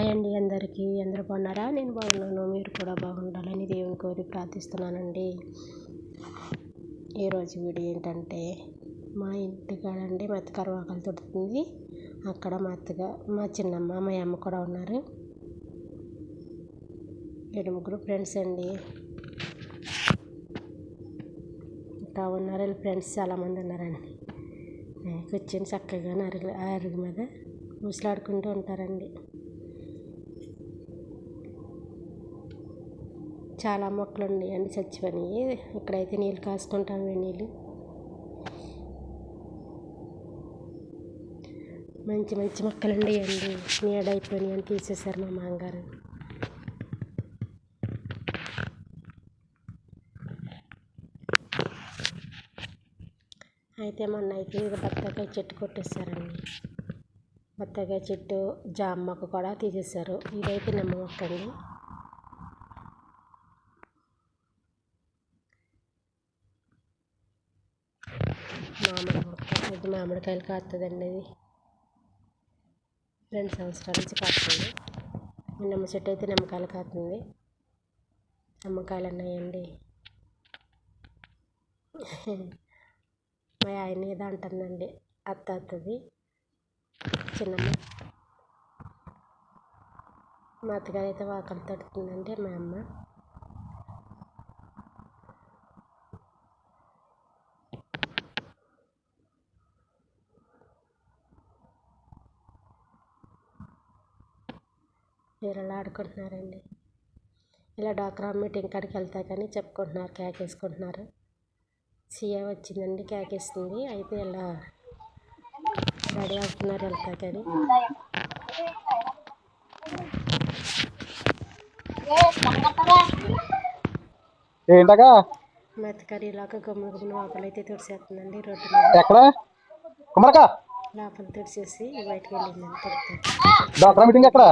Hi అండి అందరికీ. అందరూ బాగున్నారా? నేను బాగున్నాను. మీరు కూడా బాగుండాలని దేవుని కోరి ప్రార్థిస్తున్నానండి. ఈరోజు వీడియో ఏంటంటే మా ఇంటికాడండి మా అత్త కరువాకలు తొడుతుంది. అక్కడ మా అత్తగా మా చిన్నమ్మ మా అమ్మ కూడా ఉన్నారు. ఏడు ముగ్గురు ఫ్రెండ్స్ అండి. ఇంకా ఉన్నారు. వీళ్ళ ఫ్రెండ్స్ చాలామంది ఉన్నారండి. కూర్చొని చక్కగా అరుగు అరుగు మీద ముసలాడుకుంటూ ఉంటారండి. చాలా మొక్కలు ఉన్నాయండి చచ్చిపోయినాయి ఇక్కడైతే నీళ్ళు కాసుకుంటాం నీళ్ళు. మంచి మంచి మొక్కలు ఉండేయండి నీడైపోయినాయి అని తీసేశారు మా మామగారు. అయితే మొన్న అయితే ఇది బత్తాకాయ చెట్టు కొట్టేశారండి. బత్తాకాయ చెట్టు జామ మొక్క కూడా తీసేశారు. ఇదైతే నిమ్మ మొక్క అండి. మామిడి మొక్క ఇది మామిడికాయలు కాస్తుందండి ఇది రెండు సంవత్సరాల నుంచి కాస్తుంది నిమ్మ చెట్టు అయితే నిమ్మకాయలు కాస్తుంది నిమ్మకాయలు ఉన్నాయండి మా ఆయన ఏదో అంటుందండి అత్త అత్తది చిన్నమ్మ. మా అత్తగారు అయితే వాకలు తడుతుందండి మా అమ్మ. వీరలా ఆడుకుంటున్నారండి. ఇలా డాక్రా మీటింగ్ కాడికి వెళ్తా కానీ చెప్పుకుంటున్నారు కేకేసుకుంటున్నారు. సీఏ వచ్చిందండి కేకేస్తుంది. అయితే ఇలా రెడీ అవుతున్నారు వెళ్తా కానీ ఏంటగా మెత్తకరి ఇలాగ గుమ్మ గుమ్మ లోపల అయితే తుడిసేస్తుందండి రోడ్డు ఎక్కడ? కుమరక లోపల తుడిచేసి బయటకు వెళ్ళిందండి తుడుతుంది డాక్టర్ మీటింగ్ ఎక్కడ?